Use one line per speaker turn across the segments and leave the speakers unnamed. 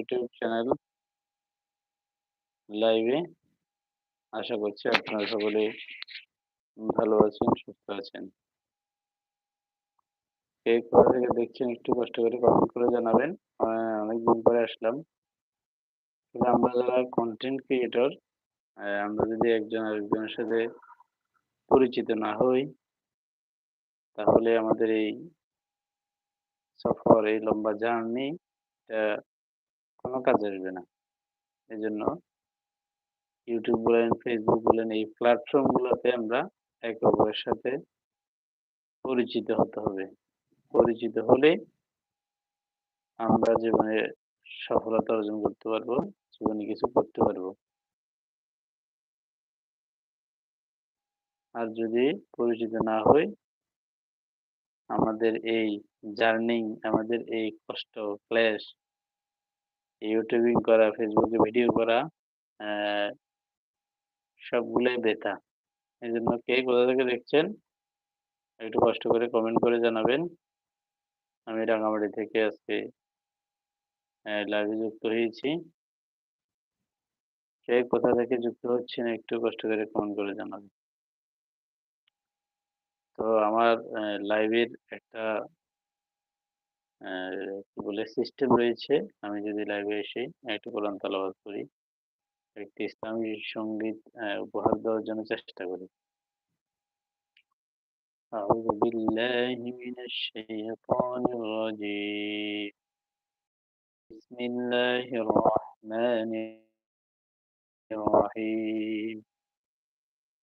YouTube channel লাইভে আশা করছি আপনারা সকলে ভালো আছেন, সুস্থ আছেন। কে কোথা থেকে দেখছেন, একটু কষ্ট করে কমেন্ট করে জানাবেন। অনেকদিন পরে আসলাম। আমরা যারা কন্টেন্ট ক্রিয়েটর আমরা যদি একজন আরেকজনের সাথে পরিচিত না হই, তাহলে আমাদের এই সফর, এই লম্বা জার্নি, এটা কোনো কাজে আসবে না। এই জন্য ইউটিউব বলেন ফেসবুক বলেন, এই প্ল্যাটফর্মগুলোতে আমরা একে অপরের সাথে পরিচিত হতে হবে। পরিচিত হলে আমরা জীবনে সফলতা অর্জন করতে পারব, জীবনে কিছু করতে পারব। আর যদি পরিচিত না হই, আমাদের এই জার্নিং, আমাদের এই কষ্ট, ক্লেশ ইউটিউবিং করা ফেসবুকে ভিডিও করা সবগুলোই বেতা এই জন্য কে কোথা থেকে দেখছেন, একটু কষ্ট করে কমেন্ট করে জানাবেন। আমি রাঙামাটি থেকে আজকে লাইভে যুক্ত হয়েছি। কে কোথা থেকে যুক্ত হচ্ছেন একটু কষ্ট করে কমেন্ট করে জানাবেন। তো আমার লাইভের একটা কি বলে সিস্টেম রয়েছে আমি যদি লাইভে এসে একটু কোরআন তালাবাদ করি একটি ইসলামী সঙ্গীত উপহার দেওয়ার জন্য চেষ্টা করি أعوذ بالله من الشيطان الرجيم بسم الله الرحمن الرحيم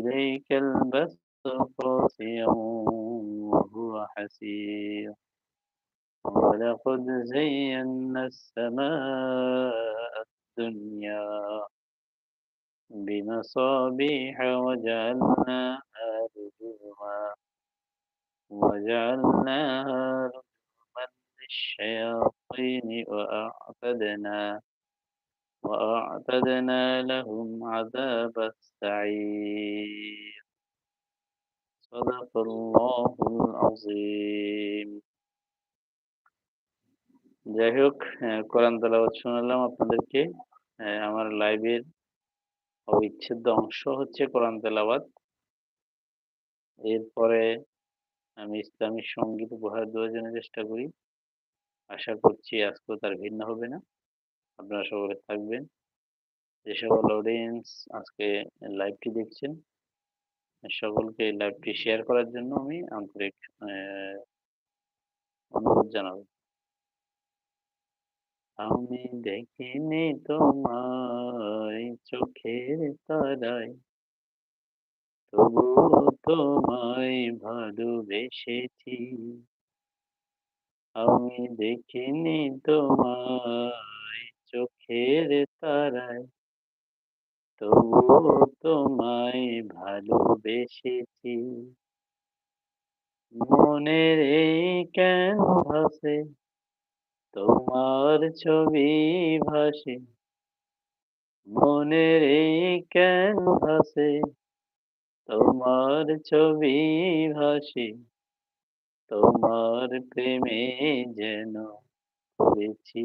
إليك البصر خاسئا وهو حسير. ولقد زينا السماء الدنيا بمصابيح وجعلناها رجوما وجعلناها رجوما للشياطين وأعتدنا. وأعتدنا لهم عذاب السعير صدق الله العظيم যাই হোক কোরআন তেলাওয়াত শোনালাম আপনাদেরকে আমার লাইভের অবিচ্ছেদ্য অংশ হচ্ছে কোরআন তেলাওয়াত এরপরে আমি ইসলামী সঙ্গীত উপহার দেওয়ার জন্য চেষ্টা করি আশা করছি আজকেও তার ভিন্ন হবে না আপনারা সকলে থাকবেন। যে সকল অডিয়েন্স আজকে লাইভটি দেখছেন, সকলকে লাইভটি শেয়ার করার জন্য আমি আন্তরিক অনুরোধ জানাব। আমি দেখিনি তোমায় চোখের তারায়, তবু তোমায় ভালোবেসেছি। আমি দেখিনি তোমায় চোখের তারায়। তবু তোমায় ভালোবেসেছি। মনের এই কেন ভাসে তোমার ছবি ভাসে। মনের এই ভাসে তোমার ছবি ভাসে। তোমার প্রেমে যেন করেছি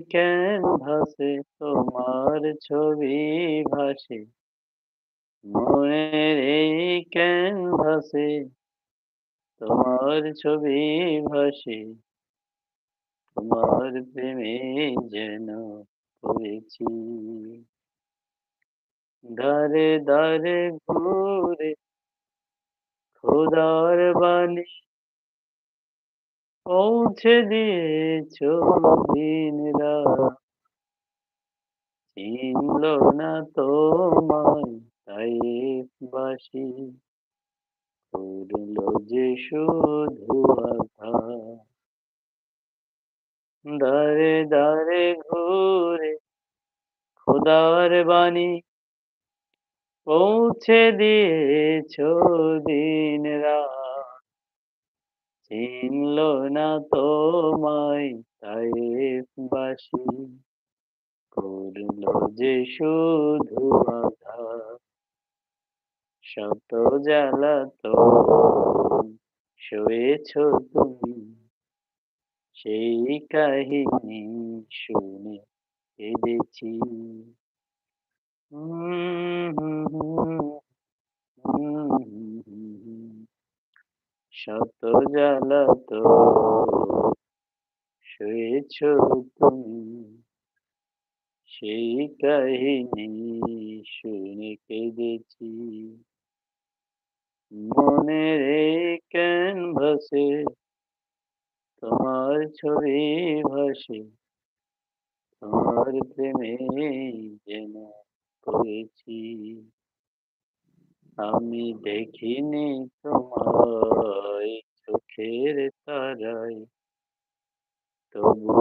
ক্যানভাসে তোমার ছবি ভাসে? মনের এই ক্যানভাসে তোমার ছবি ভাসে? তোমার প্রেমে যেন পড়েছি। দারে দারে ঘুরে খোদার বাণী পৌঁছে দিয়েছ দিন রাত চিনল না তোমায় তাই বাসি। করল যে শুধু দারে দারে ঘুরে খোদার বাণী পৌঁছে দিয়েছ দিন রাত চিনল না তোমায় তাই বাসি। করল যে শুধু শত জ্বালা তো শুয়েছ তুমি। সেই কাহিনী শুনে কেঁদেছি। শত জ্বালা তো শুয়েছ তুমি। সেই কাহিনী শুনে কেঁদেছি। মনের এই ক্যানভাসে তোমার ছবি ভাসে। তোমার প্রেমে যেন পড়েছি। আমি দেখিনি তোমায়, চোখের তারায়। তবু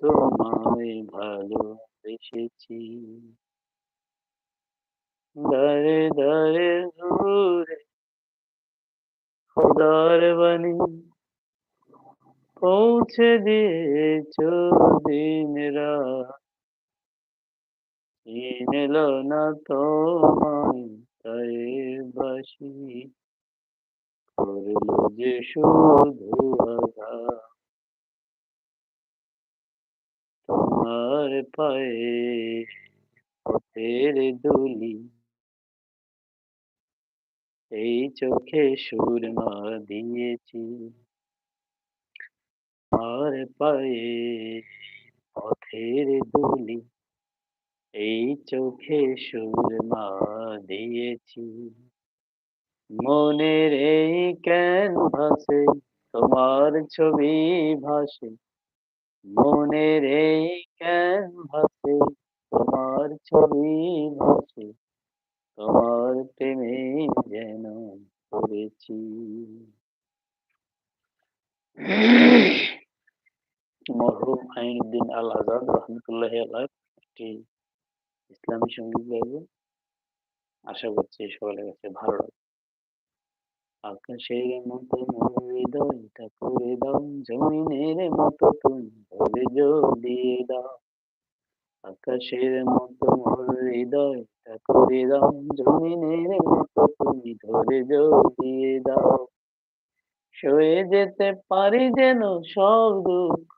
তোমায় ভালোবেসেছি। দারে দারে ঘুরে খোদার বাণী পৌঁছে দিয়েছ দিন রাত। চিনল না তোমায় বাসি? করল যে তোমার পায়ে পথের দুলি। এই চোখে সুরমা দিয়েছি। আর পায়ে পথের দুলি। এই চোখে সুরমা দিয়েছি। মনের এই ক্যানভাসে তোমার ছবি ভাসে। মনের এই ক্যানভাসে তোমার ছবি ভাসে। তোমার প্রেমে যেন পড়েছি। মরহুম আইনুদ্দিন আল আজাদ রহমতুল্লাহ আল্লাহ একটি ইসলামী সংগীত গাইবে। আশা করছি সকলের কাছে ভালো লাগবে। আকাশের মতো করে দাও, জমিনের মতো তুমি দিয়ে দাও। আকাশের মতো করে দাও, জমিনের মতো তুমি ধরে দিয়ে দাও। সয়ে যেতে পারি যেন সব দুঃখ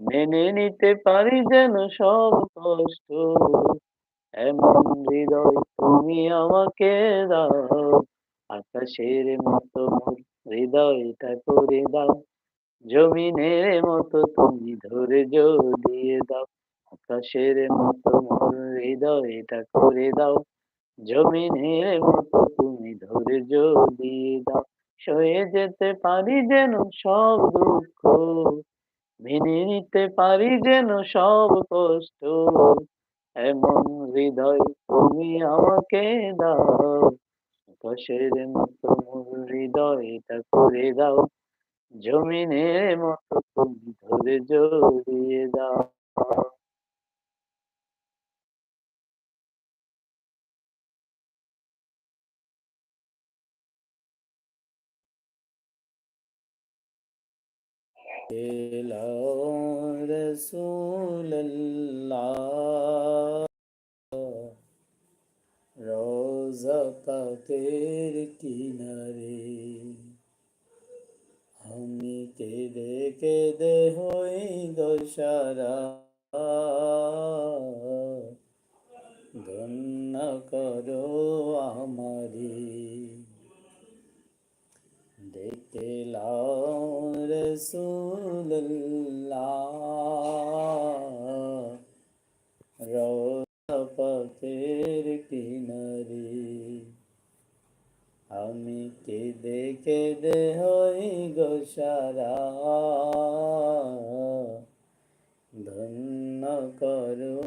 মেনে নিতে পারি যেন সব কষ্ট। এমন হৃদয় তুমি আমাকে দাও। আকাশের মতো হৃদয়টা করে দাও। জমিনের মতো তুমি ধরে দিয়ে দাও। আকাশের মতো মোর হৃদয়টা করে দাও। জমিনের মতো তুমি ধরে দিয়ে দাও। সয়ে যেতে পারি যেন সব দুঃখ। মেনে নিতে পারি যেন সব কষ্ট। এমন হৃদয় তুমি আমাকে দাও। আকাশের মতো হৃদয়টা করে দাও। জমিনের মতো তুমি ধরে জড়িয়ে দাও।
রসুল্লাহ রোজা পাকের কিনারে আমি কেঁদে কেঁদে হই দোসারা ধন্য করো আমারি। رسول اللہ روزہ پاکیر کناری আমি কেঁদে কেঁদে হই গোসারা ধন্য করু